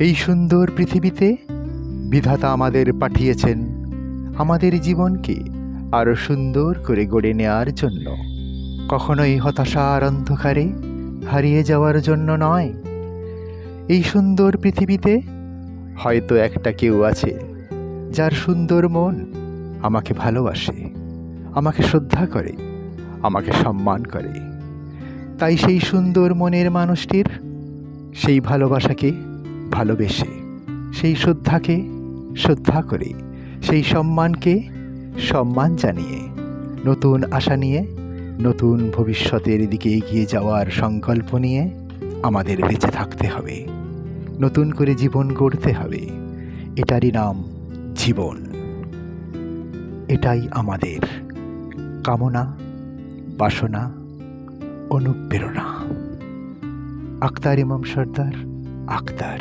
এই সুন্দর পৃথিবীতে বিধাতা আমাদের পাঠিয়েছেন আমাদের জীবনকে আরও সুন্দর করে গড়ে নেওয়ার জন্য। কখনোই হতাশার অন্ধকারে হারিয়ে যাওয়ার জন্য নয়। এই সুন্দর পৃথিবীতে হয়তো একটা কেউ আছে যার সুন্দর মন আমাকে ভালোবাসে, আমাকে শ্রদ্ধা করে, আমাকে সম্মান করে। তাই সেই সুন্দর মনের মানুষটির সেই ভালোবাসাকে ভালোবেসে। সেই শ্রদ্ধাকে শ্রদ্ধা করে, সেই সম্মানকে সম্মান জানিয়ে, নতুন আশা নিয়ে, নতুন ভবিষ্যতের দিকে এগিয়ে যাওয়ার সংকল্প নিয়ে আমাদের বেঁচে থাকতে হবে। নতুন করে জীবন গড়তে হবে। এটারই নাম জীবন। এটাই আমাদের কামনা, বাসনা, অনুপ্রেরণা। আক্তার ইমাম সর্দার, আক্তার।